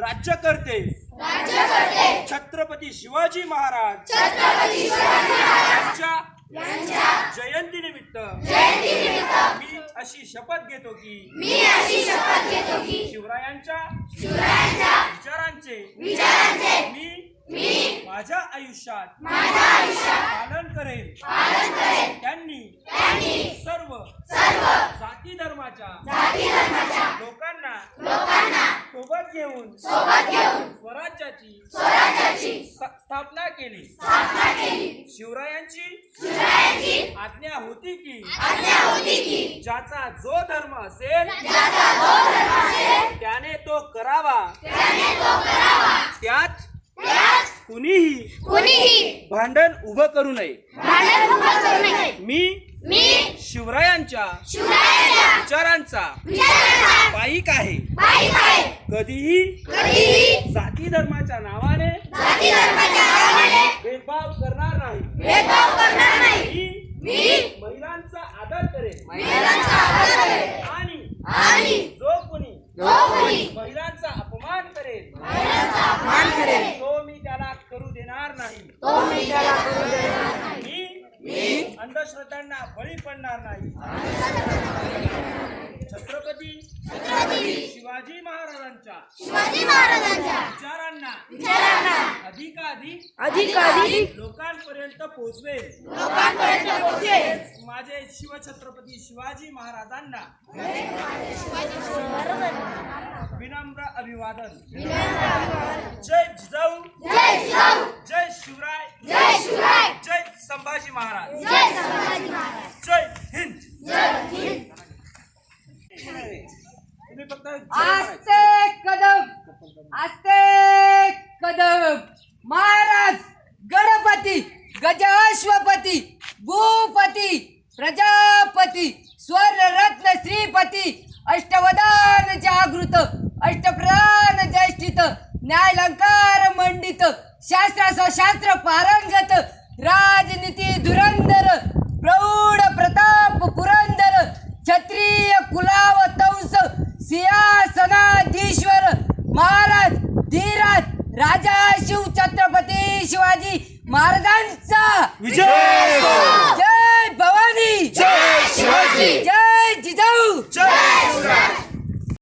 राज्य करते. छत्रपती शिवाजी महाराज. यांच्या जयंतीनिमित्त मी अशी शपथ घेतो की मी अशी शपथ घेतो की शिवरायांच्या शिवरायांच्या विचारांचे विचारांचे मी मी माझ्या आयुष्यात माझ्या आयुष्यात पालन करेन. पालन करेन. त्यांनी त्यांनी सर्व सर्व जाती धर्माच्या. जाती धर्माच्या. लोकांना लोकांना सोबत घेऊन सोबत घेऊन स्वराज्याची स्वराज्याची स्थापना केली. स्थापना केली. शिवरायांची शिवरायांची आज्ञा होती की आज्ञा होती की ज्याचा जो धर्म असेल ज्याचा जो धर्म असेल त्याने तो करावा. त्याने तो करावा. त्यात त्यात कुणीही कुणीही भांडण उभं करू नये. भांडण उभं करू नये. मी मी शिवरायांच्या शिवरायांच्या विचारांचा विचारांचा पाईक आहे कधीही कधीही जाती धर्माच्या नावाने जाती धर्माच्या नावाने भेदभाव करणार नाही. भेदभाव करणार नाही. मी महिलांचा आदर करेन. महिलांचा आदर करेन. आणि आणि जो कोणी जो कोणी महिलांचा अपमान करेल महिलांचा अपमान करेल तो मी त्याला करू देणार नाही. तो मी त्याला करू अंधश्रद्धांना बळी पडणार नाही. छत्रपती शिवाजी महाराजांच्या शिवाजी महाराजांच्या विचारांना विचारांना अधिकाधिक अधिकाधिक लोकांपर्यंत पोहोचवेल. लोकांपर्यंत माझे शिवछत्रपती शिवाजी महाराजांना विनम्र अभिवादन. जय जिजाऊ जय जिजाऊ जय शिवराय जय शिवराय जय संभाजी महाराज. जय संभाजी महाराज. जय हिंद. जय हिंद. तुम्ही फक्त जय आस्ते कदम आस्ते कदम. महाराज गणपती गजाश्वपती भूपती प्रजापती स्वर्णरत्न श्रीपती अष्टवदान जागृत अष्टप्राण ज्येष्ठित न्यायलंकार मंडित शास्त्रास शास्त्र पारंगत छत्रपती शिवाजी महाराजांचा. विजय!